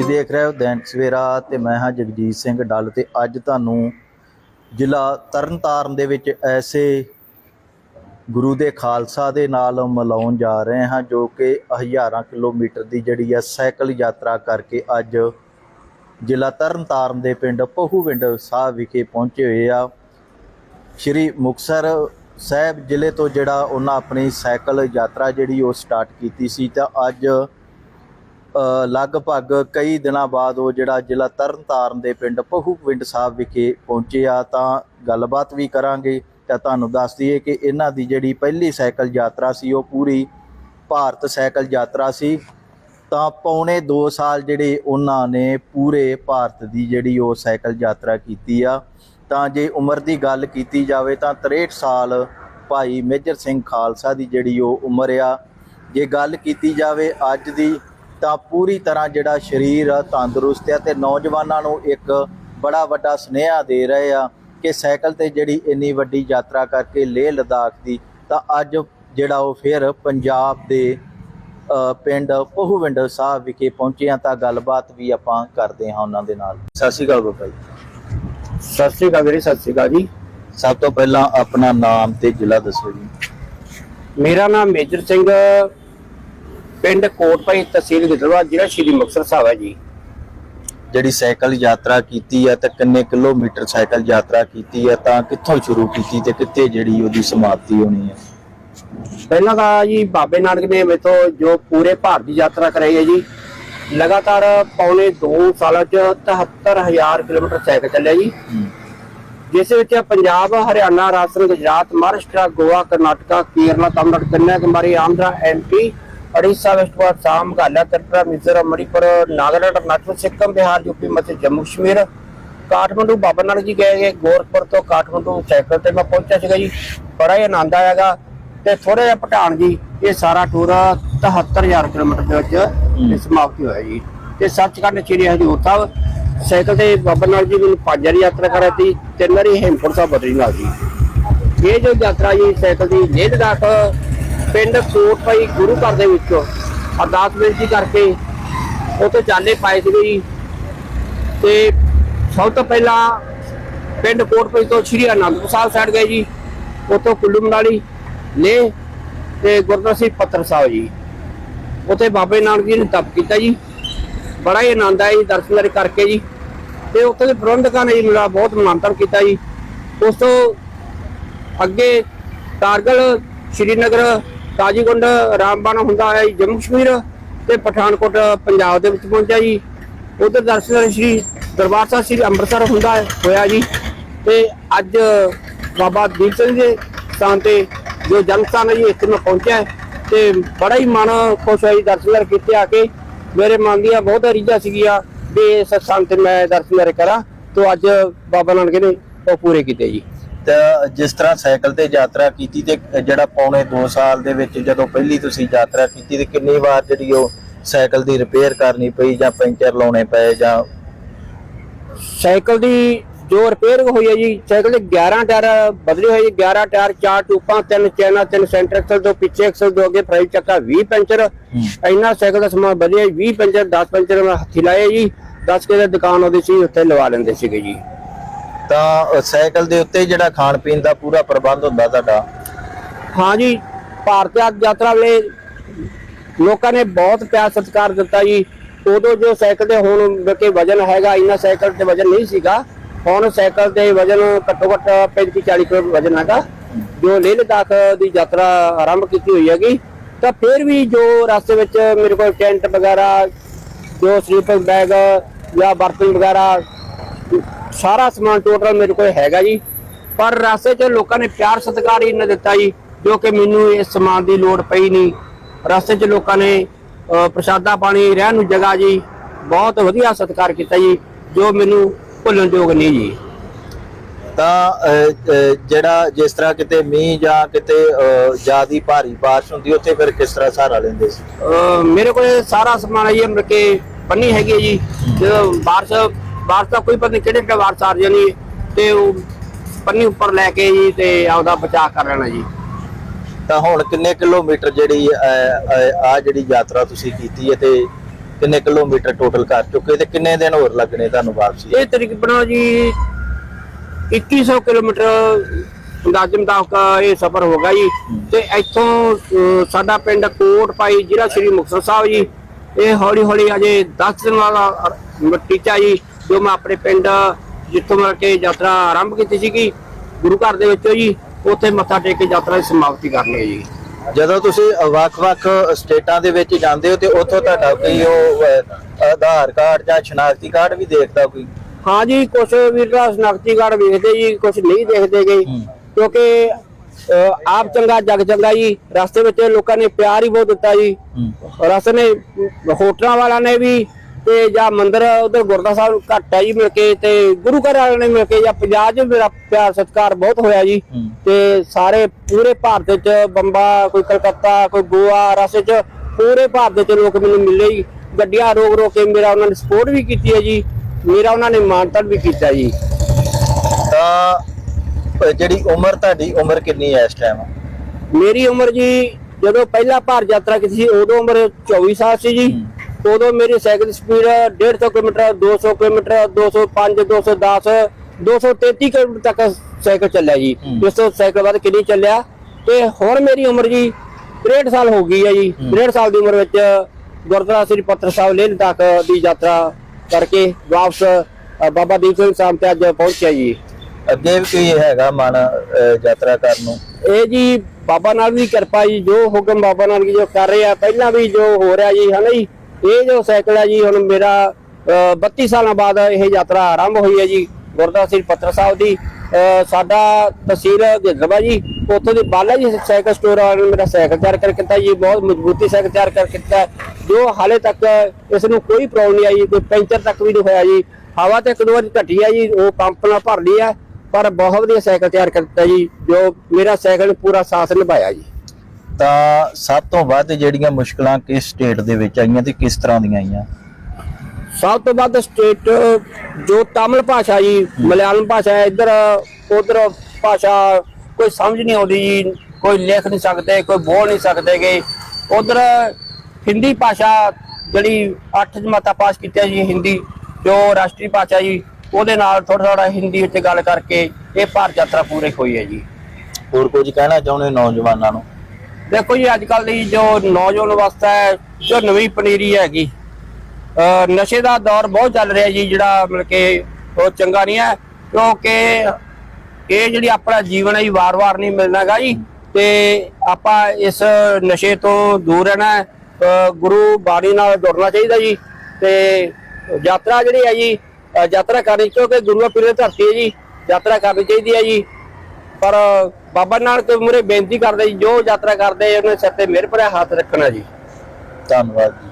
ਤੁਸੀਂ ਦੇਖ ਰਹੇ ਹੋ ਦੈਨਿਕ ਸਵੇਰਾ ਤੇ ਮੈਂ ਹਾਂ ਜਗਜੀਤ ਸਿੰਘ ਡੱਲ ਤੇ ਅੱਜ ਤੁਹਾਨੂੰ ਜ਼ਿਲ੍ਹਾ ਤਰਨਤਾਰਨ ਦੇ ਵਿੱਚ ਐਸੇ ਗੁਰੂ ਦੇ ਖਾਲਸਾ ਦੇ ਨਾਲ ਮਿਲਾਉਣ ਜਾ ਰਹੇ ਹਾਂ ਜੋ ਕਿ ਹਜ਼ਾਰਾਂ ਕਿਲੋਮੀਟਰ ਦੀ ਜਿਹੜੀ ਹੈ ਸਾਈਕਲ ਯਾਤਰਾ ਕਰਕੇ ਅੱਜ ਜ਼ਿਲ੍ਹਾ ਤਰਨਤਾਰਨ ਦੇ ਪਿੰਡ ਪਹੂਵਿੰਡ ਸਾਹਿਬ ਵਿਖੇ ਪਹੁੰਚੇ ਹੋਏ ਆ। ਸ਼੍ਰੀ ਮੁਕਤਸਰ ਸਾਹਿਬ ਜ਼ਿਲ੍ਹੇ ਤੋਂ ਜਿਹੜਾ ਉਹਨਾਂ ਆਪਣੀ ਸਾਈਕਲ ਯਾਤਰਾ ਜਿਹੜੀ ਉਹ ਸਟਾਰਟ ਕੀਤੀ ਸੀ ਤਾਂ ਅੱਜ ਲਗਭਗ ਕਈ ਦਿਨਾਂ ਬਾਅਦ ਉਹ ਜਿਹੜਾ ਜ਼ਿਲ੍ਹਾ ਤਰਨਤਾਰਨ ਦੇ ਪਿੰਡ ਪਹੂਵਿੰਡ ਸਾਹਿਬ ਵਿਖੇ ਪਹੁੰਚੇ ਆ, ਤਾਂ ਗੱਲਬਾਤ ਵੀ ਕਰਾਂਗੇ। ਤਾਂ ਤੁਹਾਨੂੰ ਦੱਸ ਦਈਏ ਕਿ ਇਹਨਾਂ ਦੀ ਜਿਹੜੀ ਪਹਿਲੀ ਸਾਈਕਲ ਯਾਤਰਾ ਸੀ, ਉਹ ਪੂਰੀ ਭਾਰਤ ਸਾਈਕਲ ਯਾਤਰਾ ਸੀ। ਤਾਂ ਪੌਣੇ 2 ਸਾਲ ਜਿਹੜੇ ਉਹਨਾਂ ਨੇ ਪੂਰੇ ਭਾਰਤ ਦੀ ਜਿਹੜੀ ਉਹ ਸਾਈਕਲ ਯਾਤਰਾ ਕੀਤੀ ਆ। ਤਾਂ ਜੇ ਉਮਰ ਦੀ ਗੱਲ ਕੀਤੀ ਜਾਵੇ, ਤਾਂ 63 ਸਾਲ ਭਾਈ ਮੇਜਰ ਸਿੰਘ ਖਾਲਸਾ ਦੀ ਜਿਹੜੀ ਉਹ ਉਮਰ ਆ। ਜੇ ਗੱਲ ਕੀਤੀ ਜਾਵੇ ਅੱਜ ਦੀ ਤਾਂ ਪੂਰੀ ਤਰ੍ਹਾਂ ਜਿਹੜਾ ਸਰੀਰ ਆ ਤੰਦਰੁਸਤ ਆ ਤੇ ਨੌਜਵਾਨਾਂ ਨੂੰ ਇੱਕ ਬੜਾ ਵੱਡਾ ਸੁਨੇਹਾ ਦੇ ਰਹੇ ਆ ਕਿ ਸਾਈਕਲ ਤੇ ਜਿਹੜੀ ਇੰਨੀ ਵੱਡੀ ਯਾਤਰਾ ਕਰਕੇ ਲੇਹ ਲਦਾਖ ਦੀ ਤਾਂ ਅੱਜ ਜਿਹੜਾ ਉਹ ਫਿਰ ਪੰਜਾਬ ਦੇ ਪਿੰਡ ਪਹੂਵਿੰਡ ਸਾਹਿਬ ਵਿਖੇ ਪਹੁੰਚੇ ਹਾਂ ਤਾਂ ਗੱਲਬਾਤ ਵੀ ਆਪਾਂ ਕਰਦੇ ਹਾਂ ਉਹਨਾਂ ਦੇ ਨਾਲ। ਸਤਿ ਸ਼੍ਰੀ ਅਕਾਲ ਬਾਬਾ ਜੀ। ਸਤਿ ਸ੍ਰੀ ਅਕਾਲ ਵੀਰੇ ਸਤਿ ਸ੍ਰੀ ਅਕਾਲ ਜੀ। ਸਭ ਤੋਂ ਪਹਿਲਾਂ ਆਪਣਾ ਨਾਮ ਤੇ ਜ਼ਿਲ੍ਹਾ ਦੱਸੋ ਜੀ। ਮੇਰਾ ਨਾਮ ਮੇਜਰ ਸਿੰਘ ਪਿੰਡ ਕੋਟਪਾਈ ਤਹਿਸੀਲ ਗਿੱਦੜਵਾ ਜ਼ਿਲ੍ਹਾ ਸ਼੍ਰੀ ਮੁਕਤਸਰ ਸਾਹਿਬ ਹੈ ਜੀ। ਜਿਹੜੀ ਸਾਈਕਲ ਯਾਤਰਾ ਕੀਤੀ ਹੈ ਤਾਂ ਕਿੰਨੇ ਕਿਲੋਮੀਟਰ ਸਾਈਕਲ ਯਾਤਰਾ ਕੀਤੀ ਹੈ ਤਾਂ ਕਿੱਥੋਂ ਸ਼ੁਰੂ ਕੀਤੀ ਤੇ ਕਿੱਥੇ ਜਿਹੜੀ ਉਹਦੀ ਸਮਾਪਤੀ ਹੋਣੀ ਹੈ ਪਹਿਲਾਂ ਤਾਂ ਜੀ ਬਾਬੇ ਨਾਨਕ ਨੇ ਮੇਥੋਂ ਜੋ ਪੂਰੇ ਭਾਰਤ ਦੀ ਯਾਤਰਾ ਕਰਾਈ ਹੈ ਜੀ ਲਗਾਤਾਰ ਪੌਣੇ 2 ਸਾਲਾਂ ਚ 73000 ਕਿਲੋਮੀਟਰ ਸਾਈਕਲ ਚੱਲਿਆ ਜੀ। ਜਿਸ ਵਿੱਚ Punjab Haryana Rajasthan Gujarat Maharashtra Goa Karnataka Kerala Tamil Nadu Kanyakumari Andhra MP Orissa west Bengal Assam Meghalaya Tripura Mizoram Manipur Nagaland Arunachal Sikkim Bihar UP ਮੱਧ ਜੰਮੂ ਕਸ਼ਮੀਰ। ਕਾਠਮੰਡੂ ਬਾਬਾ ਨਾਨਕ ਜੀ ਗਏ ਗਏ ਗੋਰਖਪੁਰ ਤੋਂ ਕਾਠਮੰਡੂ ਸਾਈਕਲ ਤੇ ਮੈਂ ਪਹੁੰਚਿਆ ਸੀਗਾ ਜੀ। ਬੜਾ ਹੀ ਆਨੰਦ ਆਇਆਗਾ ਤੇ ਥੋੜਾ ਜਿਹਾ ਪਠਾਨ ਜੀ ਇਹ ਸਾਰਾ ਟੂਰ 73000 ਕਿਲੋਮੀਟਰ ਦੇ ਵਿੱਚ ਸਮਾਪਤੀ ਹੋਇਆ ਜੀ। ਤੇ ਸੱਚਖੰਡ ਸ੍ਰੀ ਹਜੂਰ ਸਾਹਿਬ ਸਾਈਕਲ ਤੇ ਬਾਬਾ ਨਾਨਕ ਜੀ ਮੈਨੂੰ ਪੰਜ ਵਾਰੀ ਯਾਤਰਾ ਕਰਾਤੀ ਤਿੰਨ ਵਾਰੀ ਹੇਮਕੁੰਟ ਸਾਹਿਬ ਬਦਰੀਨਾਥ ਜੀ। ਇਹ ਜੋ ਯਾਤਰਾ ਜੀ ਸਾਈਕਲ ਦੀ ਲੇਹ ਲਦਾਖ ਪਿੰਡ ਕੋਟਪਾਈ ਗੁਰੂ ਘਰ ਦੇ ਵਿੱਚੋਂ ਅਰਦਾਸ ਬੇਨਤੀ ਕਰਕੇ ਉੱਥੇ ਚਾਲੇ ਪਾਏ ਸੀਗੇ ਜੀ। ਤੇ ਸਭ ਤੋਂ ਪਹਿਲਾਂ ਪਿੰਡ ਕੋਟਪਾਈ ਤੋਂ ਸ਼੍ਰੀ ਅਨੰਦਪੁਰ ਸਾਹਿਬ ਸਾਈਡ ਗਏ ਜੀ। ਉੱਥੋਂ ਕੁੱਲੂ ਮਨਾਲੀ ਲੇਹ ਤੇ ਗੁਰਦੁਆਰਾ ਸਾਹਿਬ ਪੱਤਰ ਸਾਹਿਬ ਜੀ। ਉੱਥੇ ਬਾਬੇ ਨਾਨਕ ਜੀ ਨੇ ਤਪ ਕੀਤਾ ਜੀ। ਬੜਾ ਹੀ ਆਨੰਦ ਆਇਆ ਜੀ ਦਰਸ਼ਨ ਕਰਕੇ ਜੀ। ਤੇ ਉੱਥੇ ਦੇ ਪ੍ਰਬੰਧਕਾਂ ਨੇ ਜੀ ਮੇਰਾ ਬਹੁਤ ਮਾਨਤਨ ਕੀਤਾ ਜੀ। ਉਸ ਤੋਂ ਅੱਗੇ ਕਾਰਗਲ ਸ਼੍ਰੀਨਗਰ ਤਾਜੀਗੁੰਡ ਰਾਮਬਾਣਾ ਹੁੰਦਾ ਹੋਇਆ ਜੀ, ਜੰਮੂ ਕਸ਼ਮੀਰ ਤੇ ਪਠਾਨਕੋਟ ਪੰਜਾਬ ਦੇ ਵਿੱਚ ਪਹੁੰਚਿਆ ਜੀ। ਉਧਰ ਦਰਸ਼ਨ ਸ਼੍ਰੀ ਦਰਬਾਰ ਸਾਹਿਬ, ਸ਼੍ਰੀ ਅੰਮ੍ਰਿਤਸਰ ਹੁੰਦਾ ਹੋਇਆ ਜੀ। ਤੇ ਅੱਜ ਬਾਬਾ ਦੀਪ ਸਿੰਘ ਦੇ ਸਥਾਨ ਤੇ ਜੋ ਜਨਮ ਸਥਾਨ ਹੈ ਜੀ, ਇੱਥੇ ਮੈਂ ਪਹੁੰਚਿਆ। ਹੈ ਤੇ ਬੜਾ ਹੀ ਮਨ ਖੁਸ਼ ਹੋਇਆ ਜੀ, ਦਰਸ਼ਨ ਕੀਤੇ ਆ ਕੇ। ਮੇਰੇ ਮਨ ਦੀਆਂ ਬਹੁਤ ਰੀਝਾਂ ਸੀਗੀਆਂ ਵੀ ਇਸ ਸਥਾਨ ਤੇ ਮੈਂ ਦਰਸ਼ਨ ਕਰ ਕਰਾਂ। ਤੋਂ ਅੱਜ ਬਾਬਾ ਨਾਨਕ ਨੇ ਉਹ ਪੂਰੇ ਕੀਤੇ ਜੀ। ਜਿਸ ਤਰ੍ਹਾਂ ਸਾਈਕਲ ਤੇ ਯਾਤਰਾ ਕੀਤੀ ਤੇ ਜਿਹੜਾ ਪੌਣੇ 2 ਸਾਲ ਦੇ ਵਿੱਚ ਜਦੋਂ ਪਹਿਲੀ ਤੁਸੀਂ ਯਾਤਰਾ ਕੀਤੀ ਤੇ ਕਿੰਨੀ ਵਾਰ ਜਿਹੜੀ ਉਹ ਸਾਈਕਲ ਦੀ ਰਿਪੇਅਰ ਕਰਨੀ ਪਈ ਜਾਂ ਪੈਂਚਰ ਲਾਉਣੇ ਪਏ ਜਾਂ ਸਾਈਕਲ ਦੀ ਜੋ ਰਿਪੇਅਰ ਹੋਈ ਹੈ ਜੀ ਸਾਈਕਲ ਦੇ 11 ਟਾਇਰ ਬਦਲੇ ਹੋਏ ਜੀ 11 ਟਾਇਰ ਚਾਰ ਟੂਪਾਂ ਤਿੰਨ ਚੈਨਾ ਤਿੰਨ ਸੈਂਟਰ ਐਕਸਲ ਦੋ ਪਿੱਛੇ ਐਕਸਲ ਦੋ ਅੱਗੇ ਫਰਾਈ ਚੱਕਾ 20 ਪੈਂਚਰ। ਇੰਨਾ ਸਾਈਕਲ ਦਾ ਸਮਾਨ ਵਧਿਆ 20 ਪੈਂਚਰ 10 ਪੈਂਚਰ ਮੈਂ ਹੱਥੀ ਲਾਏ ਜੀ 10 ਕੇ ਦੀ ਦੁਕਾਨ ਉਹਦੀ ਸੀ ਉੱਥੇ ਲਵਾ ਲੈਂਦੇ ਸੀਗੇ ਜੀ। ਤਾਂ ਸਾਈਕਲ ਦੇ ਉੱਤੇ ਜਿਹੜਾ ਖਾਣ ਪੀਣ ਦਾ ਪੂਰਾ ਪ੍ਰਬੰਧ ਹੁੰਦਾ ਤੁਹਾਡਾ? ਹਾਂ ਜੀ, ਭਾਰਤ ਯਾਤਰਾ ਵੇਲੇ ਲੋਕਾਂ ਨੇ ਬਹੁਤ ਪਿਆਰ ਸਤਿਕਾਰ ਦਿੱਤਾ ਜੀ। ਉਦੋਂ ਜੋ ਸਾਈਕਲ ਤੇ ਹੁਣ ਕਿ ਵਜਨ ਹੈਗਾ, ਇੰਨਾ ਸਾਈਕਲ ਤੇ ਵਜਨ ਨਹੀਂ ਸੀਗਾ। ਹੁਣ ਸਾਈਕਲ ਤੇ ਵਜਨ ਘੱਟੋ ਘੱਟ 35 40 ਕਿਲੋ ਵਜਨ ਹੈਗਾ। ਜੋ ਲੇਹ ਲਦਾਖ ਦੀ ਯਾਤਰਾ ਆਰੰਭ ਕੀਤੀ ਹੋਈ ਹੈਗੀ। ਤਾਂ ਫਿਰ ਵੀ ਜੋ ਰਸਤੇ ਵਿੱਚ ਮੇਰੇ ਕੋਲ ਟੈਂਟ ਵਗੈਰਾ, ਜੋ ਸਲੀਪਿੰਗ ਬੈਗ ਜਾਂ ਬਰਤਨ ਵਗੈਰਾ ਸਾਰਾ ਸਮਾਨ ਟੋਟਲ ਮੇਰੇ ਕੋਲ ਹੈਗਾ ਜੀ। ਪਰ ਰਸਤੇ 'ਚ ਲੋਕਾਂ ਨੇ ਪਿਆਰ ਸਤਿਕਾਰ ਹੀ ਨਾ ਦਿੱਤਾ ਜੀ ਜੋ ਕਿ ਮੈਨੂੰ ਇਸ ਸਮਾਨ ਦੀ ਲੋੜ ਪਈ ਨਹੀਂ। ਰਸਤੇ 'ਚ ਲੋਕਾਂ ਨੇ ਪ੍ਰਸ਼ਾਦਾ ਪਾਣੀ ਰਹਿਣ ਨੂੰ ਜਗ੍ਹਾ ਜੀ ਬਹੁਤ ਵਧੀਆ ਸਤਿਕਾਰ ਕੀਤਾ ਜੀ ਜੋ ਮੈਨੂੰ ਭੁੱਲਣਯੋਗ ਨਹੀਂ ਜੀ। ਤਾਂ ਜਿਹੜਾ ਜਿਸ ਤਰ੍ਹਾਂ ਕਿਤੇ ਮੀਂਹ ਜਾਂ ਕਿਤੇ ਜਿਆਦੀ ਭਾਰੀ ਬਾਰਿਸ਼ ਹੁੰਦੀ ਉੱਥੇ ਫਿਰ ਕਿਸ ਤਰ੍ਹਾਂ ਸਹਾਰਾ ਲੈਂਦੇ ਸੀ? ਮੇਰੇ ਕੋਲ ਸਾਰਾ ਸਮਾਨ ਹੈ ਜੀ ਮਤਲਬ ਕਿ ਪੰਨੀ ਹੈਗੀ ਜੀ। ਜਦੋਂ ਬਾਰਿਸ਼ ਬਾਰਿਸ਼ ਦਾ ਕੋਈ ਪਤਾ ਨਹੀਂ ਕਿਹੜੇ ਕਿਹੜੇ ਬਾਰਿਸ਼ ਆ ਜਾਣੀ ਤੇ ਉਹ ਪੰਨੀ ਉੱਪਰ ਲੈ ਕੇ ਜੀ ਤੇ ਆਪਦਾ ਬਚਾਅ ਕਰ ਲੈਣਾ ਜੀ। ਤਾਂ ਹੁਣ ਕਿੰਨੇ ਕਿਲੋਮੀਟਰ ਜਿਹੜੀ ਆ ਜਿਹੜੀ ਯਾਤਰਾ ਤੁਸੀਂ ਕੀਤੀ ਹੈ ਤੇ ਕਿੰਨੇ ਕਿਲੋਮੀਟਰ ਟੋਟਲ ਕਰ ਚੁੱਕੇ ਤੇ ਕਿੰਨੇ ਦਿਨ ਹੋਰ ਲੱਗਣੇ ਤੁਹਾਨੂੰ ਵਾਪਸੀ? ਇਹ ਤਕਰੀਬਨ ਜੀ 2100 ਕਿਲੋਮੀਟਰ ਅੰਦਾਜ਼ੇ ਮੁਤਾਬਕ ਇਹ ਸਫ਼ਰ ਹੋਗਾ ਜੀ। ਤੇ ਇੱਥੋਂ ਸਾਡਾ ਪਿੰਡ ਕੋਟ ਪਾਈ ਜ਼ਿਲ੍ਹਾ ਸ੍ਰੀ ਮੁਕਤਸਰ ਸਾਹਿਬ ਜੀ। ਇਹ ਹੌਲੀ ਹੌਲੀ ਅਜੇ 10 ਦਿਨ ਵਾਲਾ ਟੀਚਾ ਜੀ। ਜੋ ਮੈਂ ਆਪਣੇ ਪਿੰਡ ਜਿੱਥੋਂ ਮੈਂ ਕੇ ਯਾਤਰਾ ਆਰੰਭ ਕੀਤੀ ਸੀਗੀ ਗੁਰੂ ਘਰ ਦੇ ਵਿੱਚੋਂ ਜੀ ਉੱਥੇ ਮੱਥਾ ਟੇਕ ਕੇ ਯਾਤਰਾ ਦੀ ਸਮਾਪਤੀ ਕਰਨੀ ਹੈ ਜੀ। ਜਦੋਂ ਤੁਸੀਂ ਵੱਖ-ਵੱਖ ਸਟੇਟਾਂ ਦੇ ਵਿੱਚ ਜਾਂਦੇ ਹੋ ਤੇ ਉੱਥੋਂ ਤੁਹਾਡਾ ਕੋਈ ਉਹ ਆਧਾਰ ਕਾਰਡ ਜਾਂ ਸ਼ਨਾਖਤੀ ਕਾਰਡ ਵੀ ਦੇਖਦਾ ਕੋਈ? ਹਾਂ ਜੀ ਕੁਝ ਵੀਰਰਾ ਸ਼ਨਾਖਤੀ ਕਾਰਡ ਵੇਖਦੇ ਜੀ ਕੁਝ ਨਹੀਂ ਦੇਖਦੇ ਗਏ। ਕਿਉਂਕਿ ਆਪ ਚੰਗਾ ਜਗ ਚੰਗਾ ਜੀ ਰਸਤੇ ਵਿੱਚ ਲੋਕਾਂ ਨੇ ਪਿਆਰ ਹੀ ਬਹੁਤ ਦਿੱਤਾ ਜੀ। ਰਸਤੇ ਨੇ ਹੋਟਲਾਂ ਵਾਲਿਆਂ ਨੇ ਵੀ ਤੇ ਜਾਂ ਮੰਦਿਰ ਉਧਰ ਗੁਰਦਾ ਸਾਹਿਬ ਘੱਟ ਹੈ ਜੀ ਮਿਲ ਕੇ ਤੇ ਗੁਰੂ ਘਰ ਵਾਲਿਆਂ ਨੇ ਮਿਲ ਕੇ ਜਾਂ ਪੰਜਾਬ 'ਚ ਮੇਰਾ ਪਿਆਰ ਸਤਿਕਾਰ ਬਹੁਤ ਹੋਇਆ ਜੀ। ਤੇ ਸਾਰੇ ਪੂਰੇ ਭਾਰਤ ਵਿੱਚ ਬੰਬਾ ਕੋਈ ਕਲਕੱਤਾ ਕੋਈ ਗੋਆ ਰਸਤੇ 'ਚ ਪੂਰੇ ਭਾਰਤ ਵਿੱਚ ਲੋਕ ਮੈਨੂੰ ਮਿਲੇ ਜੀ। ਗੱਡੀਆਂ ਰੋਕ ਰੋਕ ਕੇ ਮੇਰਾ ਉਹਨਾਂ ਨੇ ਸਪੋਰਟ ਵੀ ਕੀਤੀ ਹੈ ਜੀ। ਮੇਰਾ ਉਹਨਾਂ ਨੇ ਮਾਨਤਾਨ ਵੀ ਕੀਤਾ ਜੀ। ਤਾਂ ਜਿਹੜੀ ਉਮਰ ਤੁਹਾਡੀ ਉਮਰ ਕਿੰਨੀ ਹੈ ਇਸ ਟਾਈਮ ਮੇਰੀ ਉਮਰ ਜੀ ਜਦੋਂ ਪਹਿਲਾ ਭਾਰਤ ਯਾਤਰਾ ਕੀਤੀ ਸੀ ਉਦੋਂ ਉਮਰ 24 ਸਾਲ ਸੀ ਜੀ। ਉਦੋਂ ਮੇਰੀ ਸਾਈਕਲ ਦੀ ਸਪੀਡ 150 ਕਿਲੋਮੀਟਰ 200 ਕਿਲੋਮੀਟਰ 205 210 233 ਕਿਲੋਮੀਟਰ ਤੱਕ ਸਾਈਕਲ ਚੱਲਿਆ ਜੀ। ਇਸ ਤੋਂ ਸਾਈਕਲ ਬਾਅਦ ਕਿੰਨੀ ਚੱਲਿਆ? ਤੇ ਹੁਣ ਮੇਰੀ ਉਮਰ ਜੀ 63 ਸਾਲ ਹੋ ਗਈ ਹੈ ਜੀ। 63 ਸਾਲ ਦੀ ਉਮਰ ਵਿੱਚ ਗੁਰਦੁਆਰਾ ਸ੍ਰੀ ਪੱਤਰ ਸਾਹਿਬ ਲੇਹ ਤੱਕ ਦੀ ਯਾਤਰਾ ਕਰਕੇ ਵਾਪਸ ਬਾਬਾ ਦੀਪ ਸਿੰਘ ਸਾਹਿਬ ਤੇ ਅੱਜ ਪਹੁੰਚਿਆ ਜੀ। ਅੱਗੇ ਵੀ ਕੋਈ ਹੈਗਾ ਮਨ ਯਾਤਰਾ ਕਰਨ ਨੂੰ? ਇਹ ਜੀ ਬਾਬਾ ਨਾਲ ਦੀ ਕਿਰਪਾ ਜੀ ਜੋ ਹੁਕਮ ਬਾਬਾ ਨਾਲ ਜੋ ਕਰ ਰਹੇ ਪਹਿਲਾਂ ਵੀ ਜੋ ਹੋ ਰਿਹਾ ਜੀ ਹਨਾ ਜੀ? ਇਹ ਜੋ ਸਾਈਕਲ ਹੈ ਜੀ ਹੁਣ ਮੇਰਾ ਅ, 32 ਸਾਲਾਂ ਬਾਅਦ ਇਹ ਯਾਤਰਾ ਆਰੰਭ ਹੋਈ ਹੈ ਜੀ ਗੁਰਦੁਆਰਾ ਸ੍ਰੀ ਪੱਤਰ ਸਾਹਿਬ ਦੀ। ਸਾਡਾ ਤਹਿਸੀਲ ਗਿੱਦੜਵਾ ਜੀ ਉੱਥੋਂ ਦੇ ਬਾਲਾ ਜੀ ਸਾਈਕਲ ਸਟੋਰ ਵਾਲਿਆਂ ਨੇ ਮੇਰਾ ਸਾਈਕਲ ਤਿਆਰ ਕਰ ਦਿੱਤਾ ਜੀ ਬਹੁਤ ਮਜ਼ਬੂਤੀ ਸਾਈਕਲ ਤਿਆਰ ਕਰ ਦਿੱਤਾ ਜੋ ਹਾਲੇ ਤੱਕ ਇਸ ਨੂੰ ਕੋਈ ਪ੍ਰੋਬਲਮ ਨਹੀਂ ਆਈ ਕੋਈ ਪੈਂਚਰ ਤੱਕ ਵੀ ਨਹੀਂ ਹੋਇਆ ਜੀ। ਹਵਾ ਤੇ ਇੱਕ ਦੋ ਵਾਰੀ ਘਟੀ ਹੈ ਜੀ ਉਹ ਪੰਪ ਨਾਲ ਭਰ ਲਈ ਆ ਪਰ ਬਹੁਤ ਵਧੀਆ ਸਾਈਕਲ ਤਿਆਰ ਕਰ ਦਿੱਤਾ ਜੀ ਜੋ ਮੇਰਾ ਸਾਈਕਲ ਨੇ ਪੂਰਾ ਸਾਥ ਨਿਭਾਇਆ ਜੀ। ਤਾਂ ਸਭ ਤੋਂ ਵੱਧ ਜਿਹੜੀਆਂ ਮੁਸ਼ਕਲਾਂ ਕਿਸ ਸਟੇਟ ਦੇ ਵਿੱਚ ਆਈਆਂ ਤੇ ਕਿਸ ਤਰ੍ਹਾਂ ਦੀਆਂ ਆਈਆਂ? ਸਭ ਤੋਂ ਵੱਧ ਸਟੇਟ ਜੋ ਤਮਿਲ ਭਾਸ਼ਾ ਜੀ ਮਲਿਆਲਮ ਭਾਸ਼ਾ ਹੈ ਇੱਧਰ ਉਧਰ ਭਾਸ਼ਾ ਕੋਈ ਸਮਝ ਨਹੀਂ ਆਉਂਦੀ ਜੀ ਕੋਈ ਲਿਖ ਨਹੀਂ ਸਕਦੇ ਕੋਈ ਬੋਲ ਨਹੀਂ ਸਕਦੇਗੇ ਉਧਰ ਹਿੰਦੀ ਭਾਸ਼ਾ ਜਿਹੜੀ ਅੱਠ ਜਮਾਤਾਂ ਪਾਸ ਕੀਤੀਆਂ ਜੀ ਹਿੰਦੀ ਜੋ ਰਾਸ਼ਟਰੀ ਭਾਸ਼ਾ ਜੀ ਉਹਦੇ ਨਾਲ ਥੋੜਾ ਥੋੜਾ ਹਿੰਦੀ ਵਿੱਚ ਗੱਲ ਕਰਕੇ ਇਹ ਭਾਰਤ ਯਾਤਰਾ ਪੂਰੀ ਹੋਈ ਹੈ ਜੀ। ਹੋਰ ਕੁਝ ਕਹਿਣਾ ਚਾਹੁੰਦੇ ਨੌਜਵਾਨਾਂ ਨੂੰ? ਦੇਖੋ ਜੀ ਅੱਜ ਕੱਲ ਦੀ ਜੋ ਨੌਜਵਾਨ ਅਵਸਥਾ ਹੈ, ਜੋ ਨਵੀਂ ਪਨੀਰੀ ਹੈਗੀ ਨਸ਼ੇ ਦਾ ਦੌਰ ਬਹੁਤ ਚੱਲ ਰਿਹਾ ਜੀ, ਜਿਹੜਾ ਮਤਲਬ ਕਿ ਉਹ ਚੰਗਾ ਨਹੀਂ ਹੈ, ਕਿਉਂਕਿ ਇਹ ਜਿਹੜੀ ਆਪਣਾ ਜੀਵਨ ਹੈ ਜੀ, ਵਾਰ-ਵਾਰ ਨਹੀਂ ਮਿਲਣਾਗਾ ਜੀ, ਤੇ ਆਪਾਂ ਇਸ ਨਸ਼ੇ ਤੋਂ ਦੂਰ ਰਹਿਣਾ ਗੁਰੂ ਬਾਣੀ ਨਾਲ ਜੁੜਨਾ ਚਾਹੀਦਾ ਜੀ, ਤੇ ਯਾਤਰਾ ਜਿਹੜੀ ਹੈ ਜੀ ਯਾਤਰਾ ਕਰਨੀ, ਕਿਉਂਕਿ ਗੁਰੂ ਪੀਰ ਦੀ ਧਰਤੀ ਹੈ ਜੀ, ਯਾਤਰਾ ਕਰਨੀ ਚਾਹੀਦੀ ਹੈ ਜੀ ਪਰ ਬਾਬਾ ਨਾਨਕ ਮੂਰੇ ਬੇਨਤੀ ਕਰਦੇ ਜੀ, ਜੋ ਯਾਤਰਾ ਕਰਦੇ, ਉਹਨੇ ਸਿਰ ਤੇ ਮਿਹਰ ਭਰਿਆ, ਹੱਥ ਰੱਖਣਾ ਜੀ। ਧੰਨਵਾਦ ਜੀ।